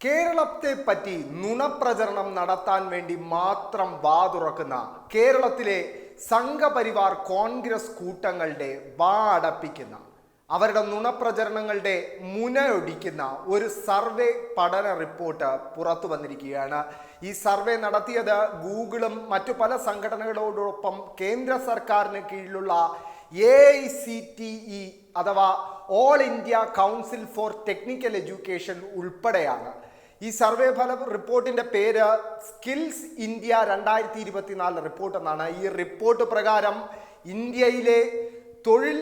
കേരളത്തെ പറ്റി നുണപ്രചരണം നടത്താൻ വേണ്ടി മാത്രം വാതുറക്കുന്ന കേരളത്തിലെ സംഘപരിവാർ കോൺഗ്രസ് കൂട്ടങ്ങളുടെ വാടപ്പിക്കുന്ന അവരുടെ നുണപ്രചരണങ്ങളുടെ മുനയൊടിക്കുന്ന ഒരു സർവേ പഠന റിപ്പോർട്ട് പുറത്തു വന്നിരിക്കുകയാണ്. ഈ സർവേ നടത്തിയത് ഗൂഗിളും മറ്റു പല സംഘടനകളോടൊപ്പം കേന്ദ്ര സർക്കാരിന് കീഴിലുള്ള A I C T E അഥവാ all India council for technical education ഉൾപ്പെടെയാണ്. ഈ സർവേ ഫല റിപ്പോർട്ടിന്റെ പേര് സ്കിൽസ് ഇന്ത്യ രണ്ടായിരത്തി ഇരുപത്തിനാല് റിപ്പോർട്ട് എന്നാണ്. ഈ റിപ്പോർട്ട് പ്രകാരം ഇന്ത്യയിലെ തൊഴിൽ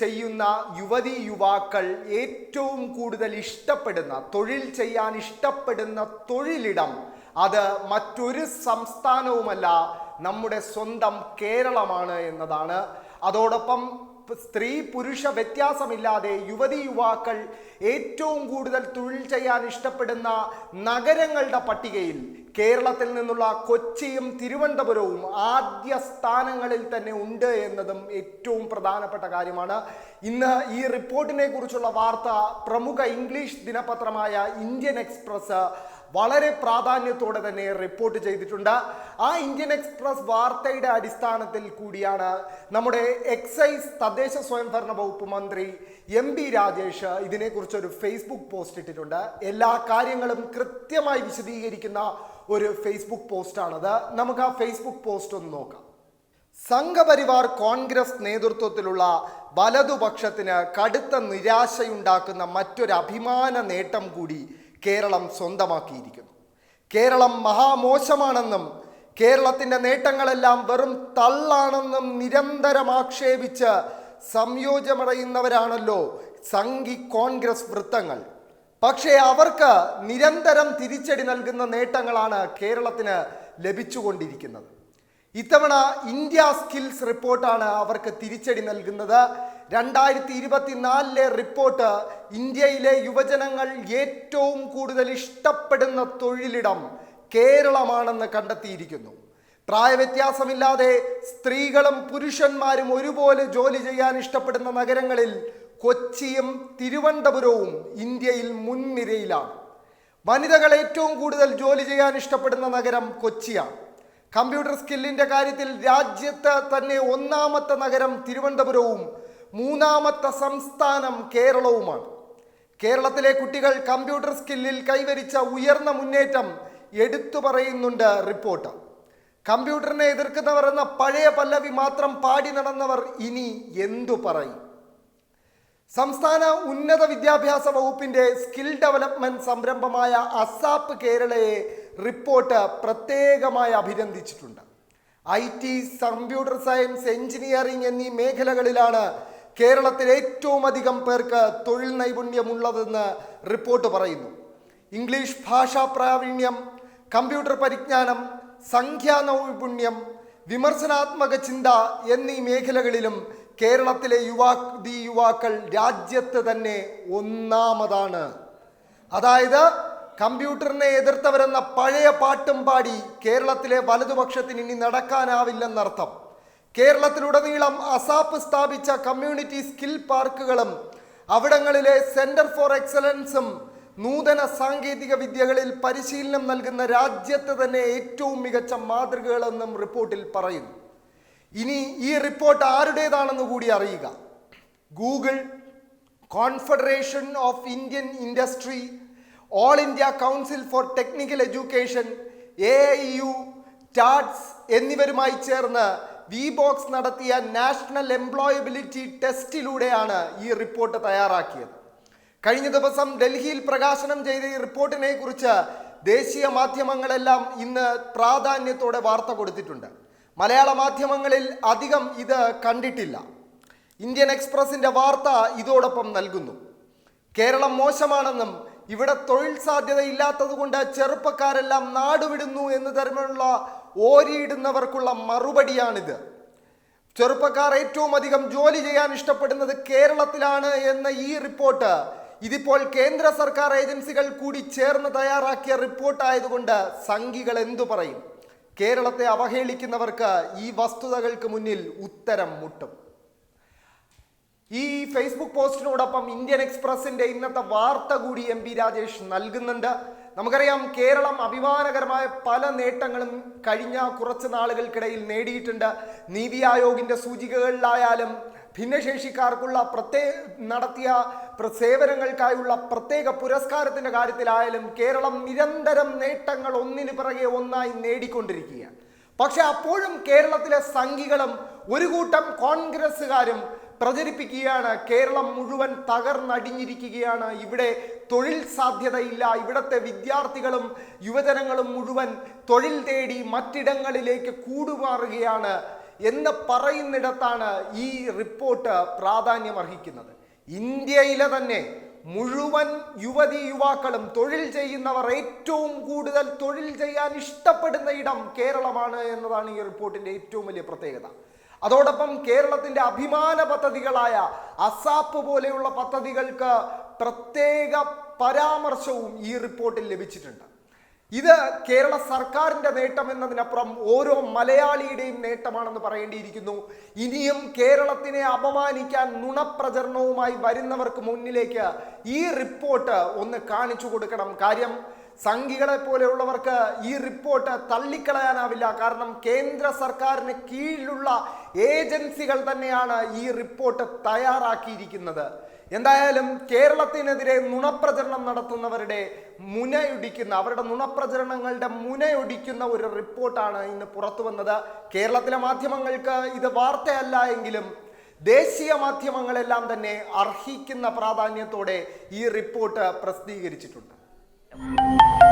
ചെയ്യുന്ന യുവതി യുവാക്കൾ ഏറ്റവും കൂടുതൽ ഇഷ്ടപ്പെടുന്ന തൊഴിൽ ചെയ്യാൻ ഇഷ്ടപ്പെടുന്ന തൊഴിലിടം അത് മറ്റൊരു സംസ്ഥാനവുമല്ല നമ്മുടെ സ്വന്തം കേരളമാണ് എന്നതാണ്. അതോടൊപ്പം സ്ത്രീ പുരുഷ വ്യത്യാസമില്ലാതെ യുവതി യുവാക്കൾ ഏറ്റവും കൂടുതൽ തൊഴിൽ ചെയ്യാൻ ഇഷ്ടപ്പെടുന്ന നഗരങ്ങളുടെ പട്ടികയിൽ കേരളത്തിൽ നിന്നുള്ള കൊച്ചിയും തിരുവനന്തപുരവും ആദ്യ സ്ഥാനങ്ങളിൽ തന്നെ ഉണ്ട് എന്നതും ഏറ്റവും പ്രധാനപ്പെട്ട കാര്യമാണ്. ഇന്ന് ഈ റിപ്പോർട്ടിനെ കുറിച്ചുള്ള വാർത്ത പ്രമുഖ ഇംഗ്ലീഷ് ദിനപത്രമായ ഇന്ത്യൻ എക്സ്പ്രസ് വളരെ പ്രാധാന്യത്തോടെ തന്നെ റിപ്പോർട്ട് ചെയ്തിട്ടുണ്ട്. ആ ഇന്ത്യൻ എക്സ്പ്രസ് വാർത്തയുടെ അടിസ്ഥാനത്തിൽ കൂടിയാണ് നമ്മുടെ എക്സൈസ് തദ്ദേശ സ്വയംഭരണ വകുപ്പ് മന്ത്രി എം ബി രാജേഷ് ഇതിനെക്കുറിച്ച് ഒരു ഫേസ്ബുക്ക് പോസ്റ്റ് ഇട്ടിട്ടുണ്ട്. എല്ലാ കാര്യങ്ങളും കൃത്യമായി വിശദീകരിക്കുന്ന ഒരു ഫേസ്ബുക്ക് പോസ്റ്റാണത്. നമുക്ക് ആ ഫേസ്ബുക്ക് പോസ്റ്റ് ഒന്ന് നോക്കാം. സംഘപരിവാർ കോൺഗ്രസ് നേതൃത്വത്തിലുള്ള വലതുപക്ഷത്തിന് കടുത്ത നിരാശയുണ്ടാക്കുന്ന മറ്റൊരു അഭിമാന നേട്ടം കൂടി കേരളം സ്വന്തമാക്കിയിരിക്കുന്നു. കേരളം മഹാമോശമാണെന്നും കേരളത്തിന്റെ നേട്ടങ്ങളെല്ലാം വെറും തള്ളാണെന്നും നിരന്തരം ആക്ഷേപിച്ച് സംയോജമടയുന്നവരാണല്ലോ സംഘി കോൺഗ്രസ് വൃത്തങ്ങൾ. പക്ഷേ അവർക്ക് നിരന്തരം തിരിച്ചടി നൽകുന്ന നേട്ടങ്ങളാണ് കേരളത്തിന് ലഭിച്ചുകൊണ്ടിരിക്കുന്നത്. ഇത്തവണ ഇന്ത്യ സ്കിൽസ് റിപ്പോർട്ടാണ് അവർക്ക് തിരിച്ചടി നൽകുന്നത്. രണ്ടായിരത്തി ഇരുപത്തിനാലിലെ റിപ്പോർട്ട് ഇന്ത്യയിലെ യുവജനങ്ങൾ ഏറ്റവും കൂടുതൽ ഇഷ്ടപ്പെടുന്ന തൊഴിലിടം കേരളമാണെന്ന് കണ്ടെത്തിയിരിക്കുന്നു. പ്രായവ്യത്യാസമില്ലാതെ സ്ത്രീകളും പുരുഷന്മാരും ഒരുപോലെ ജോലി ചെയ്യാൻ ഇഷ്ടപ്പെടുന്ന നഗരങ്ങളിൽ കൊച്ചിയും തിരുവനന്തപുരവും ഇന്ത്യയിൽ മുൻനിരയിലാണ്. വനിതകൾ ഏറ്റവും കൂടുതൽ ജോലി ചെയ്യാൻ ഇഷ്ടപ്പെടുന്ന നഗരം കൊച്ചിയാണ്. കമ്പ്യൂട്ടർ സ്കില്ലിന്റെ കാര്യത്തിൽ രാജ്യത്ത് തന്നെ ഒന്നാമത്തെ നഗരം തിരുവനന്തപുരവും മൂന്നാമത്തെ സംസ്ഥാനം കേരളവുമാണ്. കേരളത്തിലെ കുട്ടികൾ കമ്പ്യൂട്ടർ സ്കില്ലിൽ കൈവരിച്ച ഉയർന്ന മുന്നേറ്റം എടുത്തു പറയുന്നുണ്ട് റിപ്പോർട്ട് കമ്പ്യൂട്ടറിനെ എതിർക്കുന്നവർ എന്ന പഴയ പല്ലവി മാത്രം പാടി നടന്നവർ ഇനി എന്തു പറയും? സംസ്ഥാന ഉന്നത വിദ്യാഭ്യാസ വകുപ്പിന്റെ സ്കിൽ ഡെവലപ്മെന്റ് സംരംഭമായ അസാപ്പ് കേരളയെ റിപ്പോർട്ട് പ്രത്യേകമായി അഭിനന്ദിച്ചിട്ടുണ്ട്. I T computer science engineering എന്നീ മേഖലകളിലാണ് കേരളത്തിൽ ഏറ്റവും അധികം പേർക്ക് തൊഴിൽ നൈപുണ്യമുള്ളതെന്ന് റിപ്പോർട്ട് പറയുന്നു. ഇംഗ്ലീഷ് ഭാഷാ പ്രാവീണ്യം കമ്പ്യൂട്ടർ പരിജ്ഞാനം സംഖ്യാ നൈപുണ്യം വിമർശനാത്മക ചിന്ത എന്നീ മേഖലകളിലും കേരളത്തിലെ യുവാതി യുവാക്കൾ രാജ്യത്ത് തന്നെ ഒന്നാമതാണ്. അതായത് കമ്പ്യൂട്ടറിനെ എതിർത്തവരെന്ന പഴയ പാട്ടും പാടി കേരളത്തിലെ വലതുപക്ഷത്തിന് ഇനി നടക്കാനാവില്ലെന്നർത്ഥം. കേരളത്തിലുടനീളം അസാപ്പ് സ്ഥാപിച്ച കമ്മ്യൂണിറ്റി സ്കിൽ പാർക്കുകളും അവിടങ്ങളിലെ സെന്റർ ഫോർ എക്സലൻസും നൂതന സാങ്കേതിക വിദ്യകളിൽ പരിശീലനം നൽകുന്ന രാജ്യത്തെ തന്നെ ഏറ്റവും മികച്ച മാതൃകകളെന്നും റിപ്പോർട്ടിൽ പറയുന്നു. ഇനി ഈ റിപ്പോർട്ട് ആരുടേതാണെന്ന് കൂടി അറിയുക. Google confederation of Indian industry all India council for technical education A I U ടാറ്റ്സ് എന്നിവരുമായി ചേർന്ന് വി ബോക്സ് നടത്തിയ നാഷണൽ എംപ്ലോയബിലിറ്റി ടെസ്റ്റിലൂടെയാണ് ഈ റിപ്പോർട്ട് തയ്യാറാക്കിയത്. കഴിഞ്ഞ ദിവസം ഡൽഹിയിൽ പ്രകാശനം ചെയ്ത ഈ റിപ്പോർട്ടിനെ കുറിച്ച് ദേശീയ മാധ്യമങ്ങളെല്ലാം ഇന്ന് പ്രാധാന്യത്തോടെ വാർത്ത കൊടുത്തിട്ടുണ്ട്. മലയാള മാധ്യമങ്ങളിൽ അധികം ഇത് കണ്ടിട്ടില്ല. ഇന്ത്യൻ എക്സ്പ്രസിന്റെ വാർത്ത ഇതോടൊപ്പം നൽകുന്നു. കേരളം മോശമാണെന്നും ഇവിടെ തൊഴിൽ സാധ്യത ഇല്ലാത്തതുകൊണ്ട് ചെറുപ്പക്കാരെല്ലാം നാടുവിടുന്നു എന്ന് തരമുള്ള ഓരിയിടുന്നവർക്കുള്ള മറുപടിയാണിത്. ചെറുപ്പക്കാർ ഏറ്റവും അധികം ജോലി ചെയ്യാൻ ഇഷ്ടപ്പെടുന്നത് കേരളത്തിലാണ് എന്ന ഈ റിപ്പോർട്ട് ഇതിപ്പോൾ കേന്ദ്ര സർക്കാർ ഏജൻസികൾ കൂടി ചേർന്ന് തയ്യാറാക്കിയ റിപ്പോർട്ട് ആയതുകൊണ്ട് സംഘികൾ എന്തു പറയും? കേരളത്തെ അവഹേളിക്കുന്നവർക്ക് ഈ വസ്തുതകൾക്ക് മുന്നിൽ ഉത്തരം മുട്ടും. ഈ ഫേസ്ബുക്ക് പോസ്റ്റിനോടൊപ്പം ഇന്ത്യൻ എക്സ്പ്രസിന്റെ ഇന്നത്തെ വാർത്ത കൂടി എം പി രാജേഷ് നൽകുന്നുണ്ട്. നമുക്കറിയാം കേരളം അഭിമാനകരമായ പല നേട്ടങ്ങളും കഴിഞ്ഞ കുറച്ച് നാളുകൾക്കിടയിൽ നേടിയിട്ടുണ്ട്. നീതി ആയോഗിന്റെ സൂചികകളിലായാലും ഭിന്നശേഷിക്കാർക്കുള്ള പ്രത്യേക നടത്തിയ സേവനങ്ങൾക്കായുള്ള പ്രത്യേക പുരസ്കാരത്തിന്റെ കാര്യത്തിലായാലും കേരളം നിരന്തരം നേട്ടങ്ങൾ ഒന്നിന് പിറകെ ഒന്നായി നേടിക്കൊണ്ടിരിക്കുകയാണ്. പക്ഷെ അപ്പോഴും കേരളത്തിലെ സംഘികളും ഒരു കൂട്ടം കോൺഗ്രസ്സുകാരും പ്രചരിപ്പിക്കുകയാണ്. കേരളം മുഴുവൻ തകർന്നടിഞ്ഞിരിക്കുകയാണ്. ഇവിടെ തൊഴിൽ സാധ്യതയില്ല. ഇവിടുത്തെ വിദ്യാർത്ഥികളും യുവജനങ്ങളും മുഴുവൻ തൊഴിൽ തേടി മറ്റിടങ്ങളിലേക്ക് കൂടുമാറുകയാണ് എന്ന് പറയുന്നിടത്താണ് ഈ റിപ്പോർട്ട് പ്രാധാന്യം അർഹിക്കുന്നത് ഇന്ത്യയിലെ തന്നെ മുഴുവൻ യുവതി യുവാക്കളും തൊഴിൽ ചെയ്യുന്നവർ ഏറ്റവും കൂടുതൽ തൊഴിൽ ചെയ്യാൻ ഇഷ്ടപ്പെടുന്ന ഇടം കേരളമാണ് എന്നതാണ് ഈ റിപ്പോർട്ടിന്റെ ഏറ്റവും വലിയ പ്രത്യേകത. അതോടൊപ്പം കേരളത്തിന്റെ അഭിമാന പദ്ധതികളായ അസാപ്പ് പോലെയുള്ള പദ്ധതികൾക്ക് പ്രത്യേക പരാമർശവും ഈ റിപ്പോർട്ടിൽ ലഭിച്ചിട്ടുണ്ട്. ഇത് കേരള സർക്കാരിന്റെ നേട്ടം എന്നതിനപ്പുറം ഓരോ മലയാളിയുടെയും നേട്ടമാണെന്ന് പറയേണ്ടിയിരിക്കുന്നു. ഇനിയും കേരളത്തിനെ അപമാനിക്കാൻ നുണപ്രചരണവുമായി വരുന്നവർക്ക് മുന്നിലേക്ക് ഈ റിപ്പോർട്ട് ഒന്ന് കാണിച്ചു കൊടുക്കണം. കാര്യം സംഘികളെ പോലെയുള്ളവർക്ക് ഈ റിപ്പോർട്ട് തള്ളിക്കളയാനാവില്ല. കാരണം കേന്ദ്ര സർക്കാരിന് കീഴിലുള്ള ഏജൻസികൾ തന്നെയാണ് ഈ റിപ്പോർട്ട് തയ്യാറാക്കിയിരിക്കുന്നത്. എന്തായാലും കേരളത്തിനെതിരെ നുണപ്രചരണം നടത്തുന്നവരുടെ മുനയൊടിക്കുന്ന അവരുടെ നുണപ്രചരണങ്ങളുടെ മുനയൊടിക്കുന്ന ഒരു റിപ്പോർട്ടാണ് ഇന്ന് പുറത്തു വന്നത്. കേരളത്തിലെ മാധ്യമങ്ങൾക്ക് ഇത് വാർത്തയല്ല എങ്കിലും ദേശീയ മാധ്യമങ്ങളെല്ലാം തന്നെ അർഹിക്കുന്ന പ്രാധാന്യത്തോടെ ഈ റിപ്പോർട്ട് പ്രസിദ്ധീകരിച്ചിട്ടുണ്ട്. Thank you.